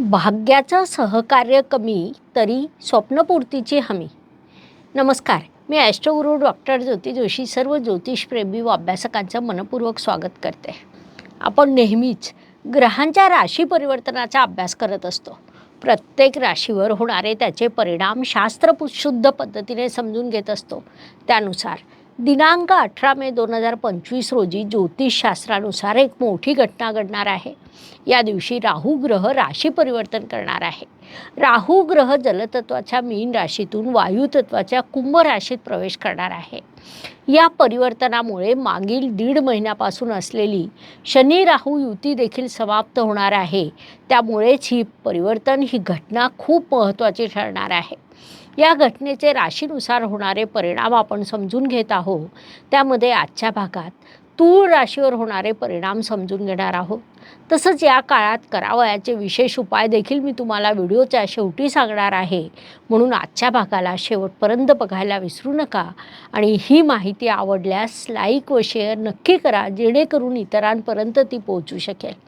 भाग्याचं सहकार्य कमी तरी स्वप्नपूर्तीची हमी. नमस्कार मी astro guru doctor Jyoti Joshi सर्व ज्योतिषप्रेमी व अभ्यासकांचं मनपूर्वक स्वागत करते. आपण नेहमीच ग्रहांच्या राशी परिवर्तनाचा अभ्यास करत असतो. प्रत्येक राशीवर होणारे त्याचे परिणाम शास्त्रशुद्ध पद्धतीने समजून घेत असतो. त्यानुसार दिनांक अठरा मे दोन हजार पंचवीस रोजी ज्योतिषशास्त्रानुसार एक मोठी घटना घडणार आहे. या दिवशी राहू ग्रह राशी परिवर्तन करणार आहे. राहू ग्रह जलतत्वाच्या मीन राशीतून वायुतत्वाच्या कुंभ राशीत प्रवेश करणार आहे. या परिवर्तनामुळे मागील दीड महिन्यापासून असलेली शनी राहू युती देखील समाप्त होणार आहे. त्यामुळेच ही परिवर्तन ही घटना खूप महत्त्वाची ठरणार आहे. या घटनेचे राशीनुसार होणारे परिणाम आपण समजून घेत आहोत. त्यामध्ये आजच्या भागात तूळ राशीवर होणारे परिणाम समजून घेणार आहोत. तसंच या काळात करावयाचे विशेष उपाय देखील मी तुम्हाला व्हिडिओच्या शेवटी सांगणार आहे. म्हणून आजच्या भागाला शेवटपर्यंत बघायला विसरू नका आणि ही माहिती आवडल्यास लाईक व शेअर नक्की करा जेणेकरून इतरांपर्यंत ती पोहोचू शकेल.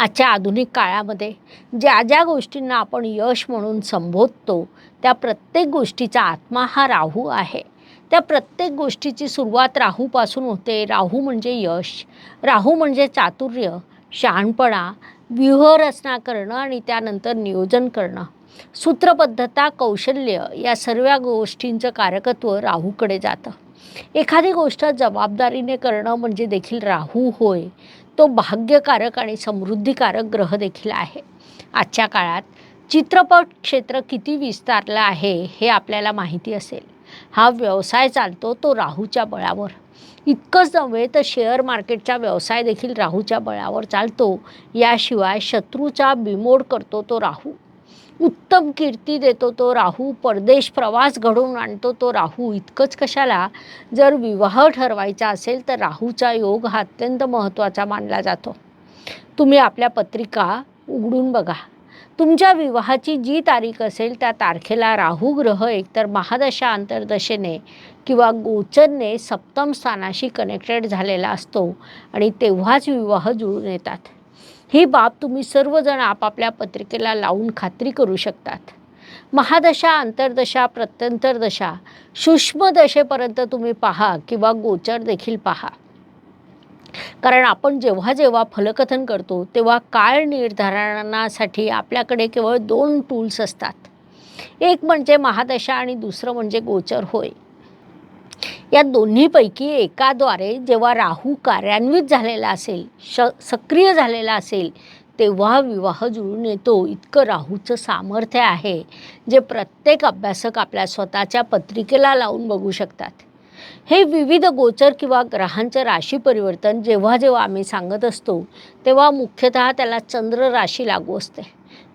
आजच्या आधुनिक काळामध्ये ज्या ज्या गोष्टींना आपण यश म्हणून संबोधतो त्या प्रत्येक गोष्टीचा आत्मा हा राहू आहे. त्या प्रत्येक गोष्टीची सुरुवात राहूपासून होते. राहू म्हणजे यश राहू म्हणजे चातुर्य शहाणपणा व्यूहरचना करणं आणि त्यानंतर नियोजन करणं. सूत्रबद्धता कौशल्य या सर्व गोष्टींचं कारकत्व राहूकडे जातं. एखादी गोष्ट जबाबदारीने करणं म्हणजे देखील राहू होय. तो भाग्यकारक आणि समृद्धिकारक ग्रह देखील आहे. आजच्या काळात चित्रपट क्षेत्र किती विस्तारलं आहे हे आपल्याला माहिती असेल. हा व्यवसाय चालतो तो राहूच्या बळावर. इतकंच नव्हे तर शेअर मार्केटचा व्यवसाय देखील राहूच्या बळावर चालतो. याशिवाय शत्रूचा बिमोड करतो तो राहू. उत्तम कीर्ती देतो तो राहू परदेश प्रवास घडवून आणतो तो राहू. इतकंच कशाला? जर विवाह ठरवायचा असेल तर राहूचा योग हा अत्यंत महत्त्वाचा मानला जातो. तुम्ही आपल्या पत्रिका उघडून बघा. तुमच्या विवाहाची जी तारीख असेल त्या तारखेला राहू ग्रह एकतर महादशा अंतर्दशेने किंवा गोचरने सप्तम स्थानाशी कनेक्टेड झालेला असतो आणि तेव्हाच विवाह जुळून येतात. ही बाब तुम्ही सर्वजण आपापल्या पत्रिकेला लावून खात्री करू शकतात. महादशा अंतर्दशा प्रत्यंतरदशा सूक्ष्मदशेपर्यंत तुम्ही पहा किंवा गोचर देखील पहा. कारण आपण जेव्हा जेव्हा फलकथन करतो तेव्हा काळ निर्धारणासाठी आपल्याकडे केवळ दोन टूल्स असतात. एक म्हणजे महादशा आणि दुसरं म्हणजे गोचर होय. या दोन्हीपैकी एकाद्वारे जेव्हा राहू कार्यान्वित झालेला असेल श सक्रिय झालेला असेल तेव्हा विवाह जुळून येतो. इतकं राहूचं सामर्थ्य आहे जे प्रत्येक अभ्यासक आपल्या स्वतःच्या पत्रिकेला लावून बघू शकतात. हे विविध गोचर किंवा ग्रहांचं राशी परिवर्तन जेव्हा जेव्हा आम्ही सांगत असतो तेव्हा मुख्यतः त्याला चंद्र राशी लागू असते.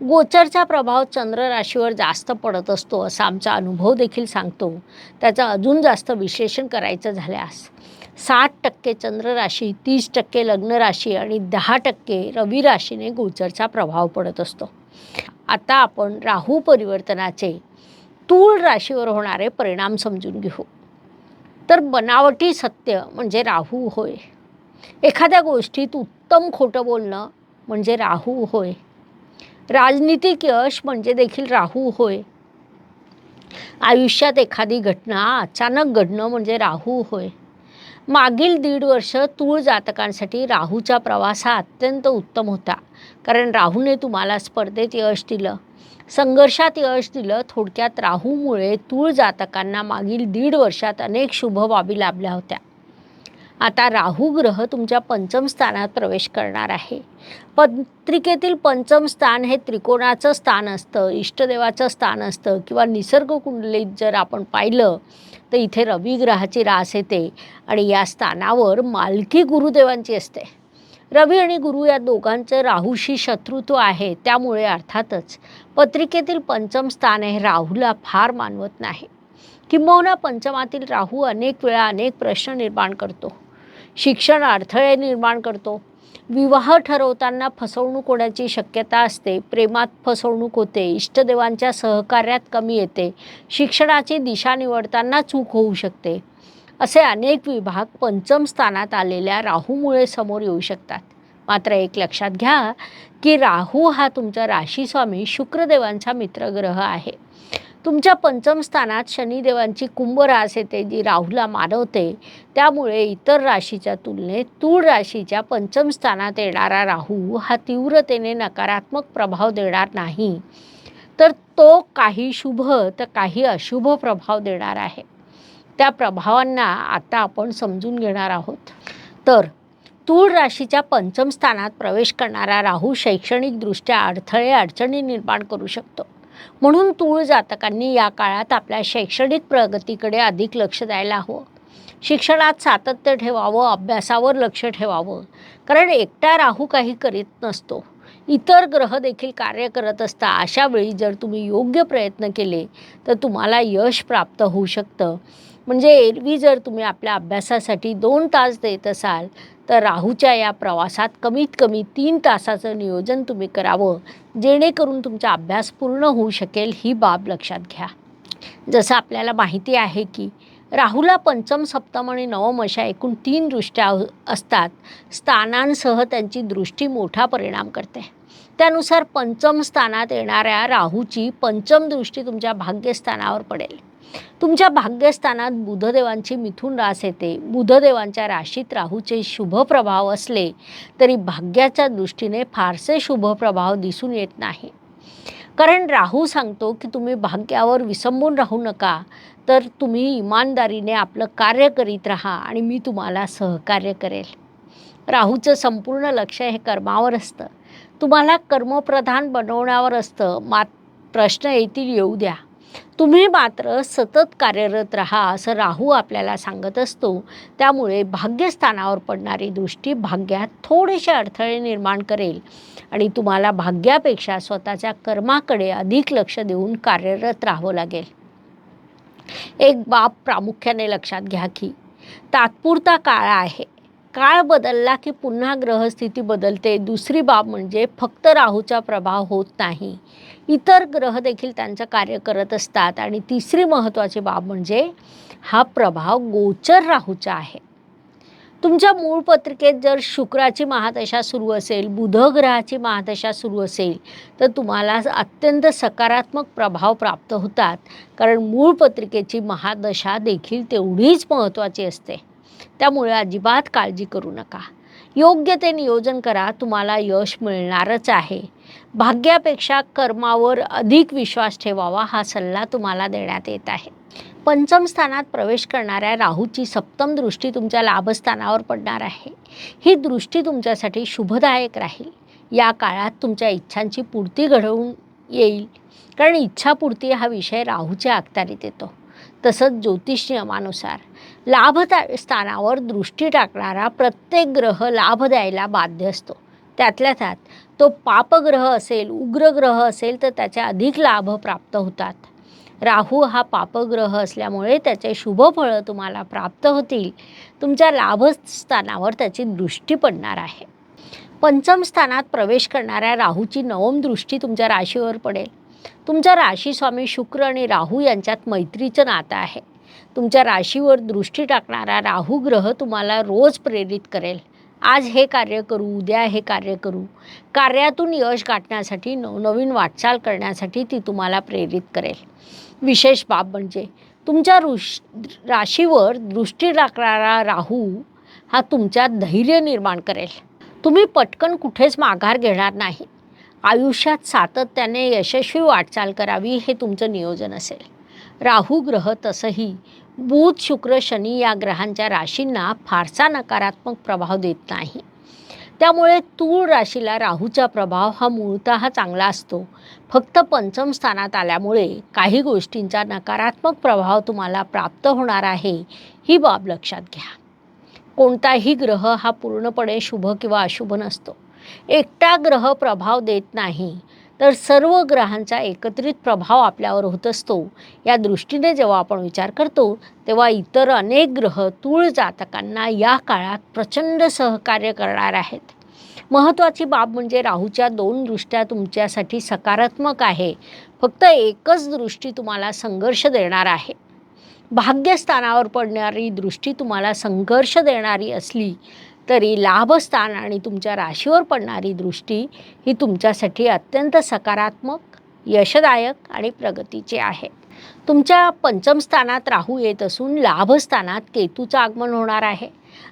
गोचरचा प्रभाव चंद्र राशीवर जास्त पडत असतो असा आमचा अनुभव देखील सांगतो. त्याचं अजून जास्त विश्लेषण करायचं झाल्यास. साठ टक्के चंद्र राशी तीस टक्के लग्न राशी आणि दहा टक्के रवी राशीने गोचरचा प्रभाव पडत असतो. आता आपण राहू परिवर्तनाचे तूळ राशीवर होणारे परिणाम समजून घेऊ. तर बनावटी सत्य म्हणजे राहू होय. एखाद्या गोष्टीत उत्तम खोटं बोलणं म्हणजे राहू होय. राजनीतिक यश म्हणजे देखील राहू होय. आयुष्यात एखादी घटना अचानक घडणं म्हणजे राहू होय. मागील दीड वर्ष तूळ जातकांसाठी राहूचा प्रवास हा अत्यंत उत्तम होता. कारण राहूने तुम्हाला स्पर्धेत यश दिलं. संघर्षात यश दिलं. थोडक्यात राहूमुळे तूळ जातकांना मागील दीड वर्षात अनेक शुभ बाबी लाभल्या होत्या. आता राहू ग्रह तुमच्या पंचम स्थानात प्रवेश करणार आहे. पत्रिकेतील पंचम स्थान हे त्रिकोणाचं स्थान असतं इष्टदेवाचं स्थान असतं किंवा निसर्ग कुंडलीत जर आपण पाहिलं तर इथे रवी ग्रहाची रास येते आणि या स्थानावर मालकी गुरुदेवांची असते. रवी आणि गुरु या दोघांचं राहूशी शत्रुत्व आहे त्यामुळे अर्थातच पत्रिकेतील पंचम स्थान हे राहूला फार मानवत नाही. किंबहुना पंचमातील राहू अनेक वेळा अनेक प्रश्न निर्माण करतो. शिक्षण अडथळे निर्माण करतो. विवाह ठरवताना फसवणूक होण्याची शक्यता असते. प्रेमात फसवणूक होते. इष्टदेवांच्या सहकार्यात कमी येते. शिक्षणाची दिशा निवडताना चूक होऊ शकते. असे अनेक विभाग पंचम स्थानात आलेल्या राहूमुळे समोर येऊ शकतात. मात्र एक लक्षात घ्या की राहू हा तुमचा राशीस्वामी शुक्रदेवांचा मित्रग्रह आहे. तुमच्या पंचम स्थानात शनिदेवांची कुंभरास येते जी राहूला मानवते त्यामुळे इतर राशीच्या तुलनेत तूळ राशीच्या पंचम स्थानात येणारा राहू हा तीव्रतेने नकारात्मक प्रभाव देणार नाही. तर तो काही शुभ तर काही अशुभ प्रभाव देणार आहे. त्या प्रभावांना आता आपण समजून घेणार आहोत. तर तूळ राशीच्या पंचम स्थानात प्रवेश करणारा राहू शैक्षणिकदृष्ट्या अडथळे अडचणी निर्माण करू शकतो. म्हणून तूळ जातकांनी या काळात आपल्या शैक्षणिक प्रगतीकडे अधिक लक्ष द्यायला हवं. शिक्षणात सातत्य ठेवावं अभ्यासावर लक्ष ठेवावं. कारण एकटा राहू काही करीत नसतो. इतर ग्रह देखील कार्य करत असता अशा वेळी जर तुम्ही योग्य प्रयत्न केले तर तुम्हाला यश प्राप्त होऊ शकतं. म्हणजे एरवी जर तुम्ही आपल्या अभ्यासासाठी दोन तास देत असाल तर राहूच्या या प्रवासात कमीत कमी तीन तासाचं नियोजन तुम्ही करावं जेणेकरून तुमचा अभ्यास पूर्ण होऊ शकेल ही बाब लक्षात घ्या. जसं आपल्याला माहिती आहे की राहूला पंचम सप्तम आणि नवम अशा एकूण तीन दृष्ट्या असतात. स्थानांसह त्यांची दृष्टी मोठा परिणाम करते. त्यानुसार पंचम स्थानात येणाऱ्या राहूची पंचम दृष्टी तुमच्या भाग्यस्थानावर पडेल. तुमच्या भाग्यस्थानात बुधदेवांची मिथुन रास येते. बुधदेवांच्या राशीत राहूचे शुभ प्रभाव असले तरी भाग्याच्या दृष्टीने फारसे शुभ प्रभाव दिसून येत नाही. कारण राहू सांगतो की तुम्ही भाग्यावर विसंबून राहू नका. तर तुम्ही इमानदारीने आपलं कार्य करीत राहा आणि मी तुम्हाला सहकार्य करेल. राहूचं संपूर्ण लक्ष हे कर्मावर असतं. तुम्हाला कर्मप्रधान बनवण्यावर असतं. मात प्रश्न येतील येऊ द्या. तुम्ही मात्र सतत कार्यरत राहा असं राहू आपल्याला सांगत असतो. त्यामुळे भाग्यस्थानावर पडणारी दृष्टी भाग्यात थोडेसे अडथळे निर्माण करेल आणि तुम्हाला भाग्यापेक्षा स्वतःच्या कर्माकडे अधिक लक्ष देऊन कार्यरत राहावं लागेल. एक बाब प्रामुख्याने लक्षात घ्या की तात्पुरता काळ आहे. काळ बदलला की पुन्हा ग्रहस्थिती बदलते. दुसरी बाब म्हणजे फक्त राहूचा प्रभाव होत नाही. इतर ग्रह देखील त्यांचं कार्य करत असतात. आणि तिसरी महत्त्वाची बाब म्हणजे हा प्रभाव गोचर राहूचा आहे. तुमच्या मूळ पत्रिकेत जर शुक्राची महादशा सुरू असेल बुध ग्रहाची महादशा सुरू असेल तर तुम्हाला अत्यंत सकारात्मक प्रभाव प्राप्त होतात. कारण मूळ पत्रिकेची महादशा देखील तेवढीच महत्त्वाची असते. त्यामुळे अजिबात काळजी करू नका. योग्य ते नियोजन करा तुम्हाला यश मिळणारच आहे. भाग्यापेक्षा कर्मावर अधिक विश्वास ठेवावा हा सल्ला तुम्हाला देण्यात येत आहे. पंचम स्थानात प्रवेश करणाऱ्या राहूची सप्तम दृष्टी तुमच्या लाभस्थानावर पडणार आहे. ही दृष्टी तुमच्यासाठी शुभदायक राहील. या काळात तुमच्या इच्छांची पूर्ती घडवून येईल. कारण इच्छापूर्ती हा विषय राहूच्या अखत्यारीत येतो. तसंच ज्योतिष नियमानुसार. लाभता स्थानावर दृष्टी टाकणारा प्रत्येक ग्रह लाभ द्यायला बाध्य असतो. त्यातल्या त्यात तो पापग्रह असेल उग्रग्रह असेल तर त्याचे अधिक लाभ प्राप्त होतात. राहू हा पापग्रह असल्यामुळे त्याचे शुभ फळं तुम्हाला प्राप्त होतील. तुमच्या लाभस्थानावर त्याची दृष्टी पडणार आहे. पंचम स्थानात प्रवेश करणाऱ्या राहूची नवम दृष्टी तुमच्या राशीवर पडेल. तुमच्या राशीस्वामी शुक्र आणि राहू यांच्यात मैत्रीचं नातं आहे. तुमच्या राशीवर दृष्टी टाकणारा राहू ग्रह तुम्हाला रोज प्रेरित करेल. आज हे कार्य करू उद्या हे कार्य करू. कार्यातून यश गाठण्यासाठी नवनवीन वाटचाल करण्यासाठी ती तुम्हाला प्रेरित करेल. विशेष बाब म्हणजे तुमच्या ऋष राशीवर दृष्टी टाकणारा राहू हा तुमच्यात धैर्य निर्माण करेल. तुम्ही पटकन कुठेच माघार घेणार नाही. आयुष्यात सातत्याने यशस्वी वाटचाल करावी हे तुमचं नियोजन असेल. राहू ग्रह तसंही बुध शुक्र शनी या ग्रहांच्या राशींना फारसा नकारात्मक प्रभाव देत नाही. त्यामुळे तूळ राशीला राहूचा प्रभाव हा मूळतः चांगला असतो. फक्त पंचम स्थानात आल्यामुळे काही गोष्टींचा नकारात्मक प्रभाव तुम्हाला प्राप्त होणार आहे ही बाब लक्षात घ्या. कोणताही ग्रह हा पूर्णपणे शुभ किंवा अशुभ नसतो. एकटा ग्रह प्रभाव देत नाही. तर सर्व ग्रहांचा एकत्रित प्रभाव आपल्यावर होत असतो. या दृष्टीने जेव्हा आपण विचार करतो तेव्हा इतर अनेक ग्रह तूळ जातकांना या काळात प्रचंड सहकार्य करणार आहेत. महत्त्वाची बाब म्हणजे राहूच्या दोन दृष्ट्या तुमच्यासाठी सकारात्मक आहे. फक्त एकच दृष्टी तुम्हाला संघर्ष देणार आहे. भाग्यस्थानावर पडणारी दृष्टी तुम्हाला संघर्ष देणारी असली तरी लाभस्थान आणि तुमच्या राशीवर पडणारी दृष्टी ही तुमच्यासाठी अत्यंत सकारात्मक यशदायक आणि प्रगतीची आहे. तुमच्या पंचम स्थानात राहू येत असून लाभस्थानात केतूचं आगमन होणार आहे.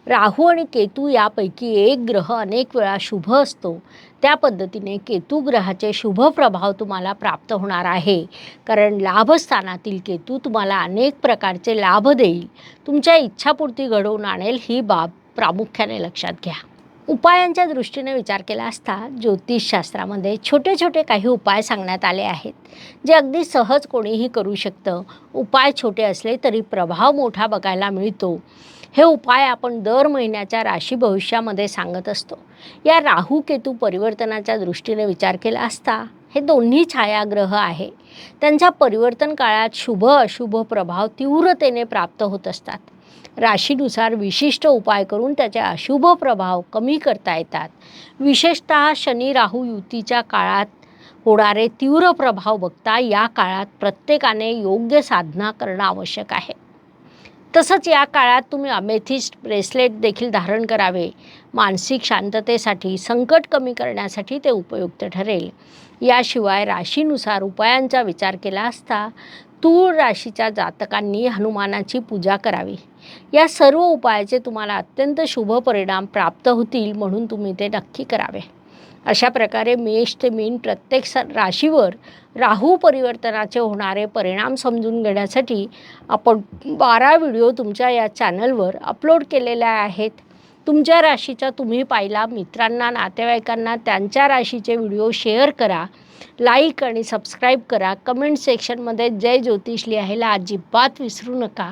राहू आणि केतू यापैकी एक ग्रह अनेक वेळा शुभ असतो. त्या पद्धतीने केतू ग्रहाचे शुभ प्रभाव तुम्हाला प्राप्त होणार आहे. कारण लाभस्थानातील केतू तुम्हाला अनेक प्रकारचे लाभ देईल. तुमच्या इच्छापूर्ती घडवून आणेल ही बाब प्रामुख्याने लक्षात घ्या. उपायांच्या दृष्टीने विचार केला असता ज्योतिषशास्त्रामध्ये छोटे छोटे काही उपाय सांगण्यात आले आहेत जे अगदी सहज कोणीही करू शकतं. उपाय छोटे असले तरी प्रभाव मोठा बघायला मिळतो. हे उपाय आपण दर महिन्याच्या राशी भविष्यामध्ये सांगत असतो. या राहू केतू परिवर्तनाच्या दृष्टीने विचार केला असता हे दोन्ही छायाग्रह आहे. त्यांच्या परिवर्तन काळात शुभ अशुभ प्रभाव तीव्रतेने प्राप्त होत असतात. राशीनुसार विशिष्ट उपाय करून त्याचे अशुभ प्रभाव कमी करता येतात. विशेषतः शनी राहू युतीच्या काळात होणारे तीव्र प्रभाव बघता या काळात प्रत्येकाने योग्य साधना करणं आवश्यक आहे. तसंच या काळात तुम्ही अमेथिस्ट ब्रेसलेट देखील धारण करावे. मानसिक शांततेसाठी संकट कमी करण्यासाठी ते उपयुक्त ठरेल. याशिवाय राशीनुसार उपायांचा विचार केला असता तूळ राशीच्या जातकांनी हनुमानाची पूजा करावी. या सर्व उपायाचे तुम्हाला अत्यंत शुभ परिणाम प्राप्त होतील म्हणून तुम्ही ते नक्की करावे. अशा प्रकारे मेष ते मीन प्रत्येक स राशीवर राहू परिवर्तनाचे होणारे परिणाम समजून घेण्यासाठी आपण बारा व्हिडिओ तुमच्या या चॅनलवर अपलोड केलेल्या आहेत. तुमच्या राशीचा तुम्ही पाहिला मित्रांना नातेवाईकांना त्यांच्या राशीचे व्हिडिओ शेअर करा लाईक आणि सबस्क्राईब करा. कमेंट सेक्शनमध्ये जय ज्योतिष लिहायला अजिबात विसरू नका.